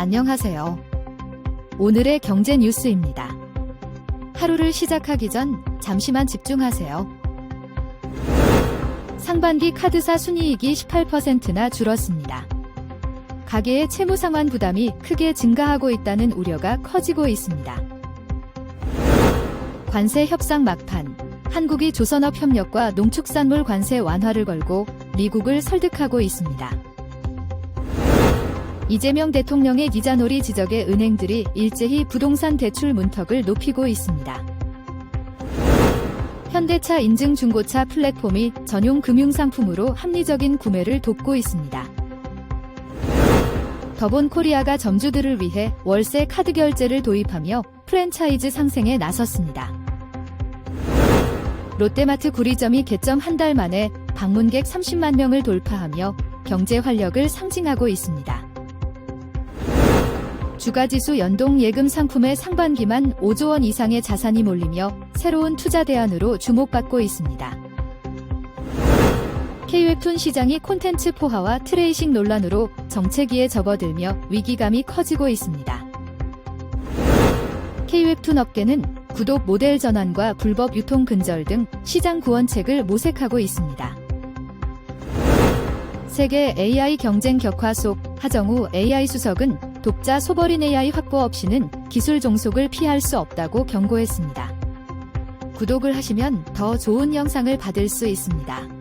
안녕하세요. 오늘의 경제 뉴스입니다. 하루를 시작하기 전 잠시만 집중하세요. 상반기 카드사 순이익이 18%나 줄었습니다. 가계의 채무 상환 부담이 크게 증가하고 있다는 우려가 커지고 있습니다. 관세 협상 막판. 한국이 조선업 협력과 농축산물 관세 완화를 걸고 미국을 설득하고 있습니다. 이재명 대통령의 기자놀이 지적에 은행들이 일제히 부동산 대출 문턱을 높이고 있습니다. 현대차 인증 중고차 플랫폼이 전용 금융상품으로 합리적인 구매를 돕고 있습니다. 더본 코리아가 점주들을 위해 월세 카드 결제를 도입하며 프랜차이즈 상생에 나섰습니다. 롯데마트 구리점이 개점 한 달 만에 방문객 30만 명을 돌파하며 경제 활력을 상징하고 있습니다. 주가지수 연동 예금 상품의 상반기만 5조 원 이상의 자산이 몰리며 새로운 투자 대안으로 주목받고 있습니다. K웹툰 시장이 콘텐츠 포화와 트레이싱 논란으로 정체기에 접어들며 위기감이 커지고 있습니다. K웹툰 업계는 구독 모델 전환과 불법 유통 근절 등 시장 구원책을 모색하고 있습니다. 세계 AI 경쟁 격화 속 하정우 AI 수석은 독자 소버린 AI 확보 없이는 기술 종속을 피할 수 없다고 경고했습니다. 구독을 하시면 더 좋은 영상을 받을 수 있습니다.